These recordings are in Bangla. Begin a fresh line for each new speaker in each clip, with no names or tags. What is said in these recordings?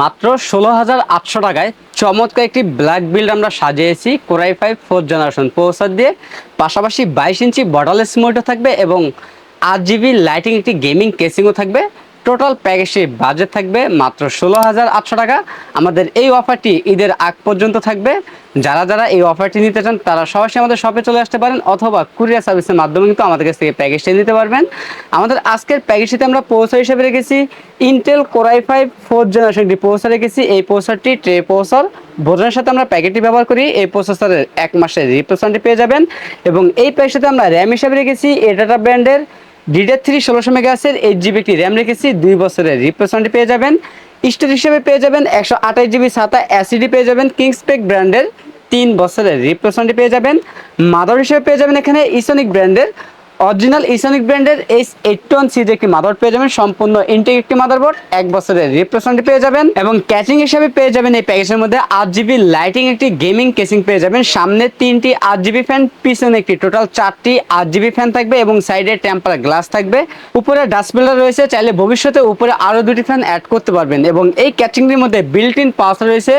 মাত্র ষোলো হাজার আটশো টাকায় চমৎকার একটি ব্ল্যাক বিল্ড আমরা সাজিয়েছি। কোরাই ফাইভ ফোর্থ জেনারেশন প্রসার দিয়ে। পাশাপাশি বাইশ ইঞ্চি বটলেস মোটর থাকবে এবং আট জিবি লাইটিং একটি গেমিং কেসিংও থাকবে। টোটাল প্যাকেজটির বাজেট থাকবে মাত্র ষোলো হাজার আটশো টাকা। আমাদের এই অফারটি ঈদের আগ পর্যন্ত থাকবে। যারা যারা এই অফারটি নিতে চান, তারা সরাসরি আমাদের শপে চলে আসতে পারেন অথবা কুরিয়ার সার্ভিসের মাধ্যমে কিন্তু আমাদের কাছ থেকে প্যাকেজটি নিতে পারবেন। আমাদের আজকের প্যাকেজটিতে আমরা পৌঁছার হিসেবে রেখেছি Intel core i five fourth generation একটি পৌঁছা রেখেছি। এই পৌঁছারটি ট্রে পৌঁছার ভোজনের সাথে আমরা প্যাকেটটি ব্যবহার করি। এই প্রসেসরের এক মাসের রিপ্লেসমেন্টটি পেয়ে যাবেন। এবং এই প্যাকেজটিতে আমরা র্যাম হিসেবে রেখেছি। এটাটা ব্র্যান্ডের ডিডের থ্রি ষোলোশো মেগাসের এইট জিবি একটি র্যাম রেখেছি। দুই বছরের রিপ্লেসমেন্ট পেয়ে যাবেন। স্টোর হিসেবে পেয়ে যাবেন একশো আঠাশ জিবি সাতা অ্যাসিডি পেয়ে যাবেন। কিংসপেক ব্র্যান্ডের তিন বছরের রিপ্লেসমেন্ট পেয়ে যাবেন। মাদার হিসেবে পেয়ে যাবেন এখানে ইসনিক ব্র্যান্ডের অরিজিনাল ইসনিক ব্র্যান্ডের এইচ এইট ওয়ান সিজ একটি মাদারবোর্ড পেয়ে যাবেন। সম্পূর্ণ ইনটেক একটি মাদারবোর্ড এক বছরের রিপ্লেসমেন্ট পেয়ে যাবেন এবং ক্যাচিং হিসাবে পেয়ে যাবেন এই প্যাকেজের মধ্যে আট জিবি লাইটিং একটি গেমিং কেসিং পেয়ে যাবেন। সামনে তিনটি আট জিবি ফ্যান পিছনে একটি টোটাল চারটি আট জিবি ফ্যান থাকবে এবং সাইডে টেম্পার গ্লাস থাকবে। উপরে ডাস্টবিনার রয়েছে, চাইলে ভবিষ্যতে উপরে আরও দুটি ফ্যান অ্যাড করতে পারবেন এবং এই ক্যাচিংটির মধ্যে বিল্ট ইন পাওয়ার রয়েছে।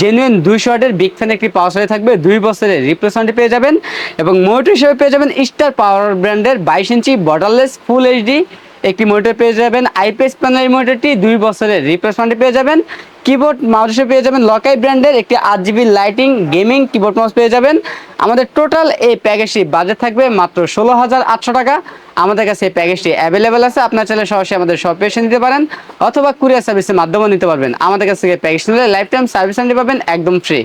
জেনুইন দুইশো ওয়াটের বিগ ফ্যান একটি পাওয়ার সাপ্লাই থাকবে। দুই বছরের রিপ্লেসমেন্ট পেয়ে যাবেন এবং মোটর হিসেবে পেয়ে যাবেন স্টার পাওয়ার ব্র্যান্ডের বাইশ ইঞ্চি বর্ডারলেস ফুল এইচডি একটি মনিটর পেয়ে যাবেন। আইপিএস প্যানেল মনিটরটি দুই বছরের রিপ্লেসমেন্ট পেয়ে যাবেন। কিবোর্ড মাউস পেয়ে যাবেন লকাই ব্র্যান্ডের একটি আট GB lighting gaming keyboard mouse পেয়ে যাবেন। আমাদের টোটাল এই প্যাকেজটি বাজেট থাকবে মাত্র ষোলো হাজার আটশো টাকা। আমাদের কাছে এই প্যাকেজটি অ্যাভেলেবেল আছে। আপনার চাইলে সরাসরি আমাদের শপে এসে নিতে পারেন অথবা কুরিয়ার সার্ভিসের মাধ্যমেও নিতে পারবেন। আমাদের কাছ থেকে প্যাকেজ নিলে লাইফ টাইম সার্ভিস নিতে পারবেন একদম ফ্রি